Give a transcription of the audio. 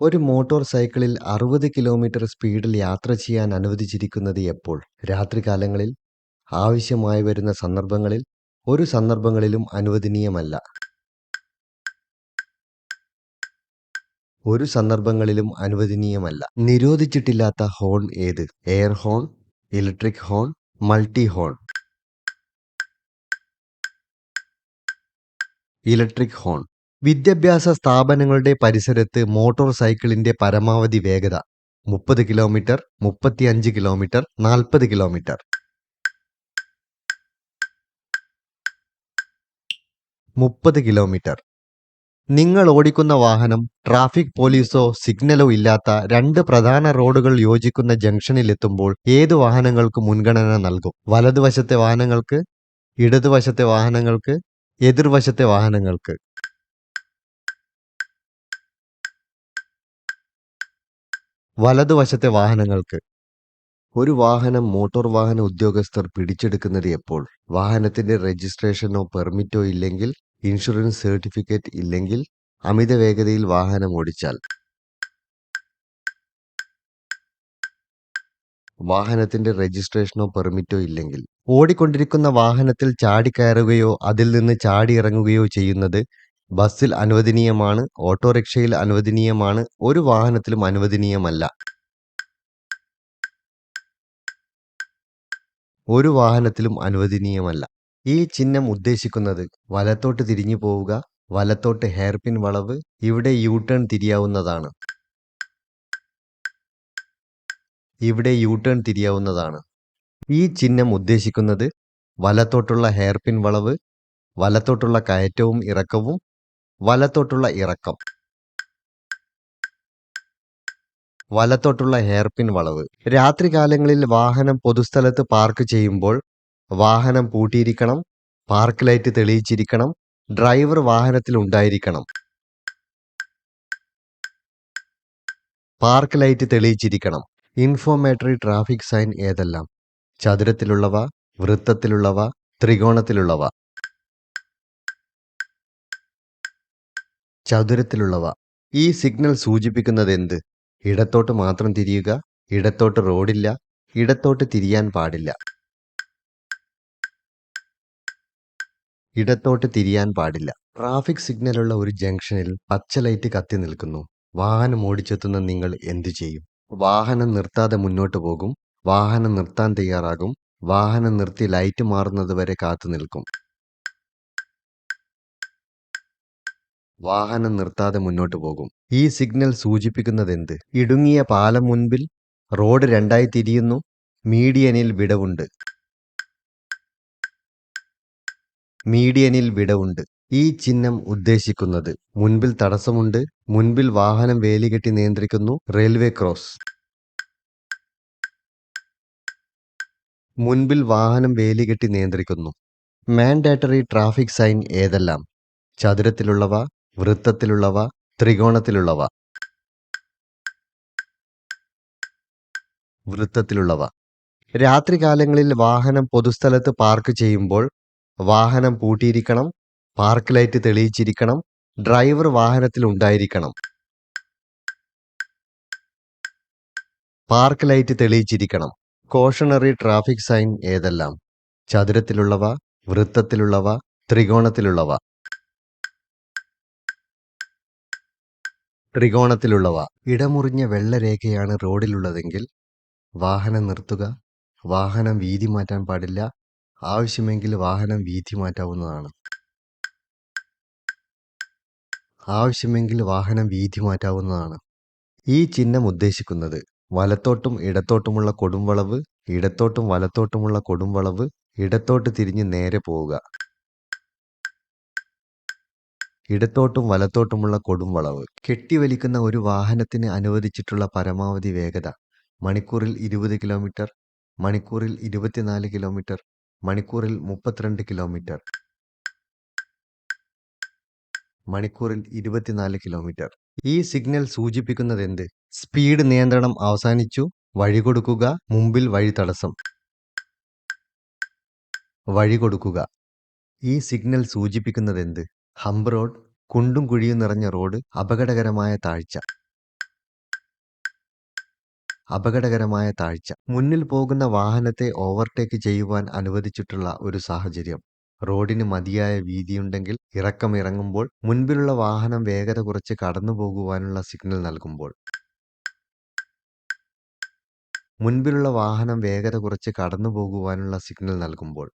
ഒരു മോട്ടോർ സൈക്കിളിൽ അറുപത് കിലോമീറ്റർ സ്പീഡിൽ യാത്ര ചെയ്യാൻ അനുവദിച്ചിരിക്കുന്നത് എപ്പോൾ? രാത്രികാലങ്ങളിൽ ആവശ്യമായി വരുന്ന സന്ദർഭങ്ങളിൽ ഒരു സന്ദർഭങ്ങളിലും അനുവദനീയമല്ല. ഒരു സന്ദർഭങ്ങളിലും അനുവദനീയമല്ല. നിരോധിച്ചിട്ടില്ലാത്ത ഹോൺ ഏത്? Air horn electric horn multi horn. Electric horn. വിദ്യാഭ്യാസ സ്ഥാപനങ്ങളുടെ പരിസരത്ത് മോട്ടോർ സൈക്കിളിന്റെ പരമാവധി വേഗത മുപ്പത് കിലോമീറ്റർ മുപ്പത്തിയഞ്ച് കിലോമീറ്റർ നാൽപ്പത് കിലോമീറ്റർ. മുപ്പത് കിലോമീറ്റർ. നിങ്ങൾ ഓടിക്കുന്ന വാഹനം ട്രാഫിക് പോലീസോ സിഗ്നലോ ഇല്ലാത്ത രണ്ട് പ്രധാന റോഡുകൾ യോജിക്കുന്ന ജംഗ്ഷനിലെത്തുമ്പോൾ ഏത് വാഹനങ്ങൾക്ക് മുൻഗണന നൽകും? വലതുവശത്തെ വാഹനങ്ങൾക്ക് ഇടതുവശത്തെ വാഹനങ്ങൾക്ക് എതിർവശത്തെ വാഹനങ്ങൾക്ക്? വലതുവശത്തെ വാഹനങ്ങൾക്ക്. ഒരു വാഹനം മോട്ടോർ വാഹന ഉദ്യോഗസ്ഥർ പിടിച്ചെടുക്കുന്നത് എപ്പോൾ? വാഹനത്തിന്റെ രജിസ്ട്രേഷനോ പെർമിറ്റോ ഇല്ലെങ്കിൽ ഇൻഷുറൻസ് സർട്ടിഫിക്കറ്റ് ഇല്ലെങ്കിൽ അമിത വേഗതയിൽ വാഹനം ഓടിച്ചാൽ. വാഹനത്തിന്റെ രജിസ്ട്രേഷനോ പെർമിറ്റോ ഇല്ലെങ്കിൽ. ഓടിക്കൊണ്ടിരിക്കുന്ന വാഹനത്തിൽ ചാടിക്കയറുകയോ അതിൽ നിന്ന് ചാടിയിറങ്ങുകയോ ചെയ്യുന്നത് ബസ്സിൽ അനുവദനീയമാണ് ഓട്ടോറിക്ഷയിൽ അനുവദനീയമാണ് ഒരു വാഹനത്തിലും അനുവദനീയമല്ല. ഒരു വാഹനത്തിലും അനുവദനീയമല്ല. ഈ ചിഹ്നം ഉദ്ദേശിക്കുന്നത് വലത്തോട്ട് തിരിഞ്ഞു പോവുക വലത്തോട്ട് ഹെയർപിൻ വളവ് ഇവിടെ യു ടേൺ തിരിയാവുന്നതാണ്. ഇവിടെ യു ടേൺ തിരിയാവുന്നതാണ്. ഈ ചിഹ്നം ഉദ്ദേശിക്കുന്നത് വലത്തോട്ടുള്ള ഹെയർപിൻ വളവ് വലത്തോട്ടുള്ള കയറ്റവും ഇറക്കവും വലത്തോട്ടുള്ള ഇറക്കം. വലത്തോട്ടുള്ള ഹെയർപിൻ വളവ്. രാത്രികാലങ്ങളിൽ വാഹനം പൊതുസ്ഥലത്ത് പാർക്ക് ചെയ്യുമ്പോൾ വാഹനം പൂട്ടിയിരിക്കണം പാർക്ക് ലൈറ്റ് തെളിയിച്ചിരിക്കണം ഡ്രൈവർ വാഹനത്തിൽ ഉണ്ടായിരിക്കണം. പാർക്ക് ലൈറ്റ് തെളിയിച്ചിരിക്കണം. ഇൻഫോമേറ്ററി ട്രാഫിക് സൈൻ ഏതെല്ലാം? ചതുരത്തിലുള്ളവ വൃത്തത്തിലുള്ളവ ത്രികോണത്തിലുള്ളവ. ചതുരത്തിലുള്ളവ. ഈ സിഗ്നൽ സൂചിപ്പിക്കുന്നത് എന്ത് ഇടത്തോട്ട് മാത്രം തിരിയുക ഇടത്തോട്ട് റോഡില്ല ഇടത്തോട്ട് തിരിയാൻ പാടില്ല. ഇടത്തോട്ട് തിരിയാൻ പാടില്ല. ട്രാഫിക് സിഗ്നലുള്ള ഒരു ജംഗ്ഷനിൽ പച്ച ലൈറ്റ് കത്തി നിൽക്കുന്നു. വാഹനം ഓടിച്ചെത്തുന്ന നിങ്ങൾ എന്തു ചെയ്യും? വാഹനം നിർത്താതെ മുന്നോട്ട് പോകും. വാഹനം നിർത്താൻ തയ്യാറാകും. വാഹനം നിർത്തി ലൈറ്റ് മാറുന്നത് വരെ കാത്തു നിൽക്കും. വാഹനം നിർത്താതെ മുന്നോട്ട് പോകും. ഈ സിഗ്നൽ സൂചിപ്പിക്കുന്നത് എന്ത് ഇടുങ്ങിയ പാലം മുൻപിൽ റോഡ് രണ്ടായി തിരിയുന്നു. മീഡിയനിൽ വിടവുണ്ട്. മീഡിയനിൽ വിടവുണ്ട്. ഈ ചിഹ്നം ഉദ്ദേശിക്കുന്നത് മുൻപിൽ തടസ്സമുണ്ട്. മുൻപിൽ വാഹനം വേലികെട്ടി നിയന്ത്രിക്കുന്നു. Railway cross. മുൻപിൽ വാഹനം വേലികെട്ടി നിയന്ത്രിക്കുന്നു. മാൻഡേറ്ററി ട്രാഫിക് സൈൻ ഏതെല്ലാം? ചതുരത്തിലുള്ളവ വൃത്തത്തിലുള്ളവ ത്രികോണത്തിലുള്ളവ. വൃത്തത്തിലുള്ളവ. രാത്രികാലങ്ങളിൽ വാഹനം പൊതുസ്ഥലത്ത് പാർക്ക് ചെയ്യുമ്പോൾ വാഹനം പൂട്ടിയിരിക്കണം പാർക്ക് ലൈറ്റ് തെളിയിച്ചിരിക്കണം ഡ്രൈവർ വാഹനത്തിൽ ഉണ്ടായിരിക്കണം. പാർക്ക് ലൈറ്റ് തെളിയിച്ചിരിക്കണം. കോഷണറി ട്രാഫിക് സൈൻ ഏതെല്ലാം? ചതുരത്തിലുള്ളവ വൃത്തത്തിലുള്ളവ ത്രികോണത്തിലുള്ളവ. ത്രികോണത്തിലുള്ളവ. ഇടമുറിഞ്ഞ വെള്ളരേഖയാണ് റോഡിലുള്ളതെങ്കിൽ വാഹനം നിർത്തുക. വാഹനം വീതി മാറ്റാൻ പാടില്ല. ആവശ്യമെങ്കിൽ വാഹനം വീതി മാറ്റാവുന്നതാണ്. ആവശ്യമെങ്കിൽ വാഹനം വീതി മാറ്റാവുന്നതാണ്. ഈ ചിഹ്നം ഉദ്ദേശിക്കുന്നത് വലത്തോട്ടും ഇടത്തോട്ടുമുള്ള കൊടുംവളവ് ഇടത്തോട്ടും വലത്തോട്ടുമുള്ള കൊടുംവളവ് ഇടത്തോട്ട് തിരിഞ്ഞ് നേരെ പോവുക. ഇടത്തോട്ടും വലത്തോട്ടുമുള്ള കൊടുംവളവ് കെട്ടിവലിക്കുന്ന ഒരു വാഹനത്തിന് അനുവദിച്ചിട്ടുള്ള പരമാവധി വേഗത മണിക്കൂറിൽ ഇരുപത് കിലോമീറ്റർ മണിക്കൂറിൽ ഇരുപത്തിനാല് കിലോമീറ്റർ മണിക്കൂറിൽ മുപ്പത്തിരണ്ട് കിലോമീറ്റർ. മണിക്കൂറിൽ ഇരുപത്തിനാല് കിലോമീറ്റർ. ഈ സിഗ്നൽ സൂചിപ്പിക്കുന്നത് എന്ത് സ്പീഡ് നിയന്ത്രണം അവസാനിച്ചു. വഴി കൊടുക്കുക മുമ്പിൽ വഴി കൊടുക്കുക. ഈ സിഗ്നൽ സൂചിപ്പിക്കുന്നത് ഹംപ് റോഡ് കുണ്ടും കുഴിയും നിറഞ്ഞ റോഡ് അപകടകരമായ താഴ്ച. അപകടകരമായ താഴ്ച. മുന്നിൽ പോകുന്ന വാഹനത്തെ ഓവർടേക്ക് ചെയ്യുവാൻ അനുവദിച്ചിട്ടുള്ള ഒരു സാഹചര്യം. റോഡിന് മതിയായ വീതിയുണ്ടെങ്കിൽ ഇറക്കം ഇറങ്ങുമ്പോൾ മുൻപിലുള്ള വാഹനം വേഗത കുറച്ച് കടന്നു പോകുവാനുള്ള സിഗ്നൽ നൽകുമ്പോൾ. മുൻപിലുള്ള വാഹനം വേഗത കുറച്ച് കടന്നു പോകുവാനുള്ള സിഗ്നൽ നൽകുമ്പോൾ.